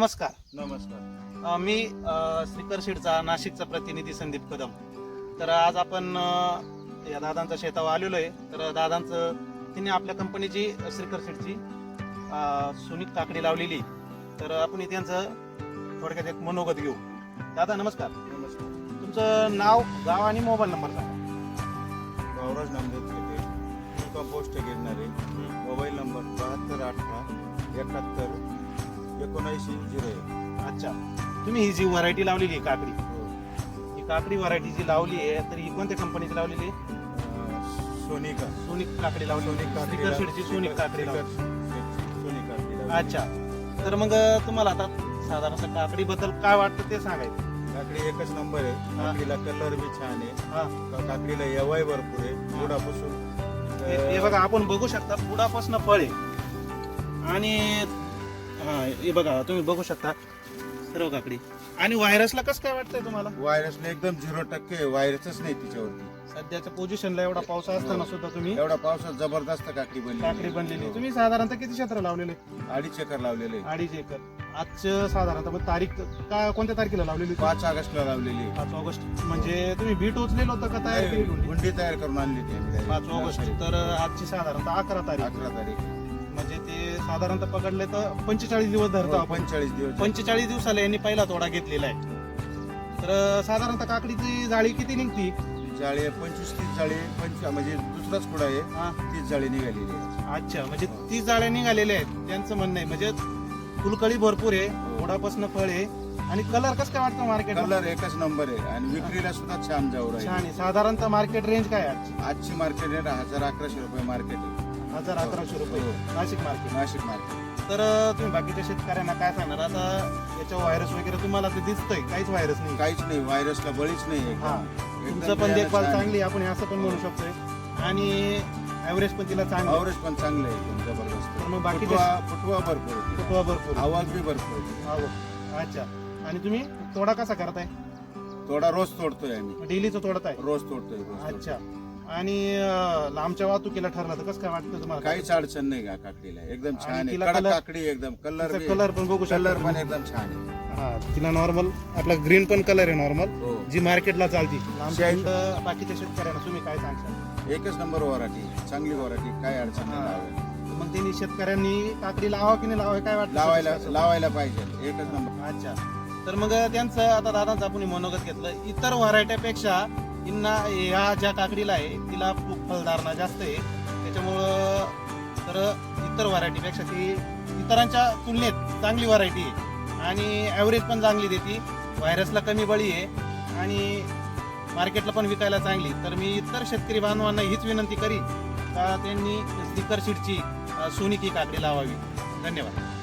नमस्कार. नमस्कार. अ, मी अ, श्रीकर शेडचा नाशिकचा प्रतिनिधी संदीप कदम. तर आज आपण अ, या दादांच्या शेतावर आलेलो आहे. तर दादांचं त्यांनी आपल्या कंपनीची श्रीकर शेडची सुनीक काकडी लावलेली. तर आपण इथे त्यांचं थोडक्यात एक मनोगत घेऊ. दादा नमस्कार. नमस्कार. तुमचं नाव गाव आणि मोबाईल नंबर सांगा. Bhavraj Namdev Tuka post Girnare mobile number बहात्तर अठरा एकाहत्तर एकोणऐंशी झिरो एक. अच्छा. तुम्ही ही जी व्हरायटी लावलेली आहे काकडी हो. काकडी व्हरायटी जी लावली आहे तर ही कोणत्या कंपनीची लावलेली आहे? सोनिका. सोनिक काकडी लावली. सोनिक सोनिक काकडी लावली. सोनिक काकडी लावली. अच्छा. तर मग तुम्हाला आता साधारणतः काकडी बद्दल काय वाटतं ते सांगायचं. काकडी एकच नंबर आहे. काकडीला कलर बी छान आहे. हा. का- काकडीला यवाय भरपूर आहे. बुडापासून. हे हे बघा आपण बघू शकता पुढापासून फळ आहे आणि हा हे बघा तुम्ही बघू शकता. सर्व काकडी. आणि व्हायरसला कसं काय वाटतंय तुम्हाला? व्हायरसला एकदम झिरो टक्के व्हायरसच नाही तिच्यावरती. सध्याच्या पोझिशनला एवढा पाऊस असताना सुद्धा तुम्ही एवढा पावसात जबरदस्त काकडी बनली काकडी बनलेली तुम्ही साधारणतः किती क्षेत्र लावलेले? अडीच एकर लावलेले. अडीच एकर. आजचं साधारणतः मग तारीख का कोणत्या तारखेला लावलेली? पाच ऑगस्टला लावलेली पाच ऑगस्ट. म्हणजे तुम्ही बीट उचलेलं होतं का तयार होती? गुंडी तयार करून आणली आम्ही direct. पाच ऑगस्ट. तर आजची साधारणतः अकरा तारीख. अकरा तारीख. म्हणजे ते साधारणतः पकडले तर पंचेचाळीस दिवस धरतो हो, आपण. पंचेचाळीस दिवस पंचेचाळीस दिवसाला यांनी पहिला तोडा घेतलेला आहे. तर साधारणतः काकडीची जाळी किती निघती? जाळी पंचवीस तीस जाळी पंच म्हणजे दुसराच कुडा आहे. हा, तीस जाळी निघालेली आहे. अच्छा म्हणजे तीस जाळ्या निघालेल्या आहेत. त्यांचं म्हणणं आहे म्हणजे फुलकळी भरपूर आहे ओढापासून फळ आहे. आणि कलर कसं काय वाटतं मार्केट कलर एकच नंबर आहे. आणि विक्रीला सुद्धा छान जाऊ छान आहे. साधारणतः मार्केट रेंज काय आहे आजची? आजची मार्केट रेट हजार अकराशे रुपये मार्केट आहे. हजार अकराशे रुपये. नाशिक मार्केट. नाशिक मार्केट. तर तुम्ही बाकीच्या शेतकऱ्यांना काय सांगणार? आता याच्यावर व्हायरस वगैरे तुम्हाला ते दिसतंय. काहीच व्हायरस नाही. काहीच नाही. व्हायरसला बळीच नाही. हा. एकदम तुमचं पण देखभाल छान. चांगली आहे, आपण हे असं पण म्हणू शकतोय. आणि ऍव्हरेज पण तिला चांगली आहे. आवरेज पण चांगलं आहे. एकदम जबरदस्त मग बाकीच्या फुटवा फुटवा भरपूर. फुटवा भरपूर आवाज बी भरपूर अच्छा. आणि तुम्ही तोडा कसा करताय? थोडा रोज तोडतोय आम्ही. डेलीचं तोडताय रोज तोडतोय रोज तोडतोय. अच्छा. आणि अं, लांबच्या वाहतुकीला ठरलं तर कसं काय वाटतं तुम्हाला? काहीच अडचण नाही का काकडीला? एकदम छान आहे. तिला कडक कलर- काकडी एकदम. कलर तिचा कलर पण बघू कलर पण एकदम छान आहे. हा तिला नॉर्मल आपला ग्रीन पण कलर आहे नॉर्मल हो. जी मार्केटला चालती. लांबच्या बाकीच्या शेतकऱ्यांना तुम्ही काय सांगशाल? एकच नंबर वराठी चांगली वराठी काय अडचण नाही. लावायला. मग त्यांनी शेतकऱ्यांनी काकडी लावा की नाही लावा काय वाटतं? लावायला लावायला पाहिजे. एकच नंबर अच्छा. तर मग त्यांचं आता दादांचं आपण हे मनोगत घेतलं. इतर व्हरायट्यापेक्षा इन्ना ह्या ज्या काकडीला आहे तिला खूप फलधारणा जास्त आहे. त्याच्यामुळं तर इतर व्हरायटीपेक्षा ती इतरांच्या तुलनेत चांगली व्हरायटी आहे. आणि ॲव्हरेज पण चांगली देते. व्हायरसला कमी बळी आहे. आणि मार्केटला पण विकायला चांगली तर मी इतर शेतकरी बांधवांना हीच विनंती करी का त्यांनी स्टिकर शीटची सोनिकी काकडी लावावी. धन्यवाद.